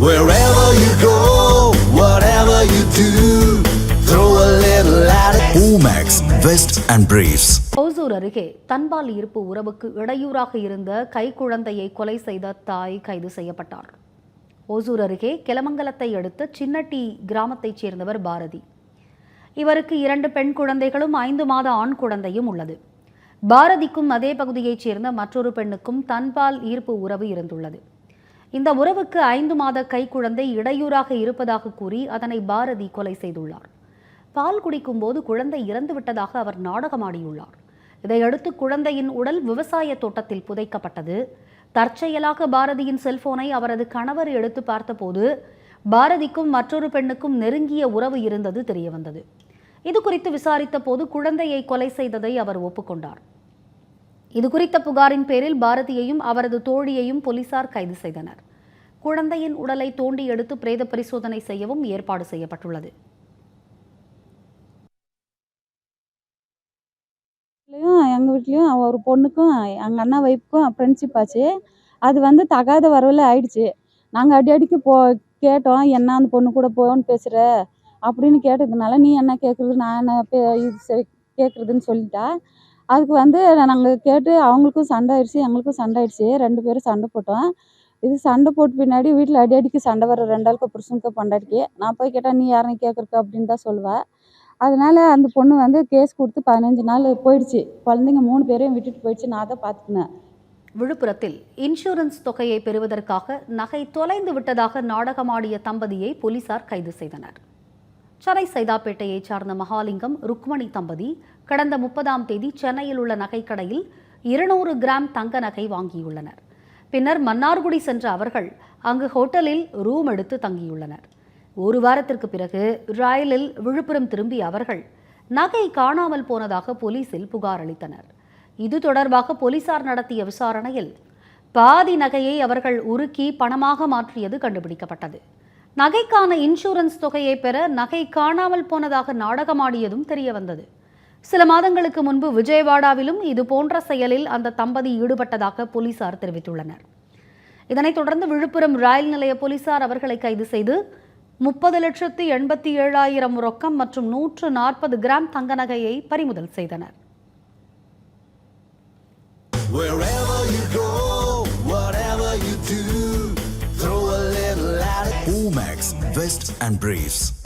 Wherever you go, whatever you do, throw a little at it. Omax, Vest and Briefs. Hosur அருகே தன்பால் இருப்பு உறவுக்கு இடையூறாக இருந்த கைக்குழந்தையை கொலை செய்த தாய் கைது செய்யப்பட்டார் ஓசூர் அருகே கிளமங்கலத்தை அடுத்த சின்னட்டி கிராமத்தைச் சேர்ந்தவர் பாரதி இவருக்கு இரண்டு பெண் குழந்தைகளும் ஐந்து மாத ஆண் குழந்தையும் உள்ளது பாரதிக்கும் அதே பகுதியைச் சேர்ந்த மற்றொரு பெண்ணுக்கும் தன்பால் ஈர்ப்பு உறவு இருந்துள்ளது இந்த உறவுக்கு ஐந்து மாத கைக்குழந்தை இடையூறாக இருப்பதாக கூறி அதனை பாரதி கொலை செய்துள்ளார். பால் குடிக்கும் போது குழந்தை இறந்து விட்டதாக அவர் நாடகமாடியுள்ளார். இதையடுத்து குழந்தையின் உடல் விவசாய தோட்டத்தில் புதைக்கப்பட்டது. தற்செயலாக பாரதியின் செல்போனை அவரது கணவர் எடுத்து பார்த்தபோது பாரதிக்கும் மற்றொரு பெண்ணுக்கும் நெருங்கிய உறவு இருந்தது தெரியவந்தது. இது குறித்து விசாரித்த போது குழந்தையை கொலை செய்ததை அவர் ஒப்புக்கொண்டார். இது குறித்த புகாரின் பேரில் பாரதியையும் அவரது தோழியையும் போலீசார் கைது செய்தனர். குழந்தையின் உடலை தோண்டி எடுத்து பிரேத பரிசோதனை செய்யவும் ஏற்பாடு செய்யப்பட்டுள்ளது. எங்கள் வீட்லேயும் ஒரு பொண்ணுக்கும் எங்கள் அண்ணா வைப்புக்கும் ஃப்ரெண்ட்ஷிப் ஆச்சு. அது வந்து தகாத வரவில் ஆயிடுச்சு. நாங்கள் அடி அடிக்கு போ கேட்டோம் என்ன அந்த பொண்ணு கூட போன்னு பேசுகிற அப்படின்னு கேட்டதுனால நீ என்ன கேட்குறது நான் என்ன பே இது சரி கேட்குறதுன்னு சொல்லிட்டா. அதுக்கு வந்து நாங்கள் கேட்டு அவங்களுக்கும் சண்டை ஆயிடுச்சு எங்களுக்கும் சண்டை ஆயிடுச்சு. ரெண்டு பேரும் சண்டை போட்டோம். இது சண்டை போட்டு பின்னாடி வீட்டில் அடி அடிக்கு சண்டை வர ரெண்டு ரெண்டாளுக்கு புருஷனுக்கு பொண்டாட்டிக்கு. நான் போய் கேட்டால் நீ யாரையும் கேட்குறக்கு அப்படின்னு தான் சொல்லுவேன் அதனால அந்த பொண்ணு வந்து கேஸ் கொடுத்து பதினஞ்சு நாள் போயிடுச்சு. குழந்தைங்க மூணு பேரையும் விட்டுட்டு போயிடுச்சு. நான் தான் பார்த்துக்கினேன் விழுப்புரத்தில் இன்சூரன்ஸ் தொகையை பெறுவதற்காக நகை தொலைந்து விட்டதாக நாடகமாடிய தம்பதியை போலீசார் கைது செய்தனர். சென்னை சைதாப்பேட்டையைச் சார்ந்த மகாலிங்கம் ருக்மணி தம்பதி கடந்த முப்பதாம் தேதி சென்னையில் உள்ள நகைக்கடையில் இருநூறு கிராம் தங்க நகை வாங்கியுள்ளனர். பின்னர் மன்னார்குடி சென்ற அவர்கள் அங்கு ஹோட்டலில் ரூம் எடுத்து தங்கியுள்ளனர். ஒரு வாரத்திற்கு பிறகு ராயலில் விழுப்புரம் திரும்பிய அவர்கள் நகை காணாமல் போனதாக போலீசில் புகார் அளித்தனர். இது தொடர்பாக போலீசார் நடத்திய விசாரணையில் பாதி நகையை அவர்கள் உருக்கி பணமாக மாற்றியது கண்டுபிடிக்கப்பட்டது. நகைக்கான இன்சூரன்ஸ் தொகையை பெற நகை காணாமல் போனதாக நாடகமாடியதும் தெரியவந்தது. சில மாதங்களுக்கு முன்பு விஜயவாடாவிலும் இது போன்ற செயலில் அந்த தம்பதி ஈடுபட்டதாக போலீசார் தெரிவித்துள்ளனர். இதனைத் தொடர்ந்து விழுப்புரம் ரயில் நிலைய போலீசார் அவர்களை கைது செய்து முப்பது லட்சத்து எண்பத்தி ஏழாயிரம் ரொக்கம் மற்றும் நூற்று நாற்பது கிராம் தங்க நகையை பறிமுதல் செய்தனர். Omax, Vest and Briefs.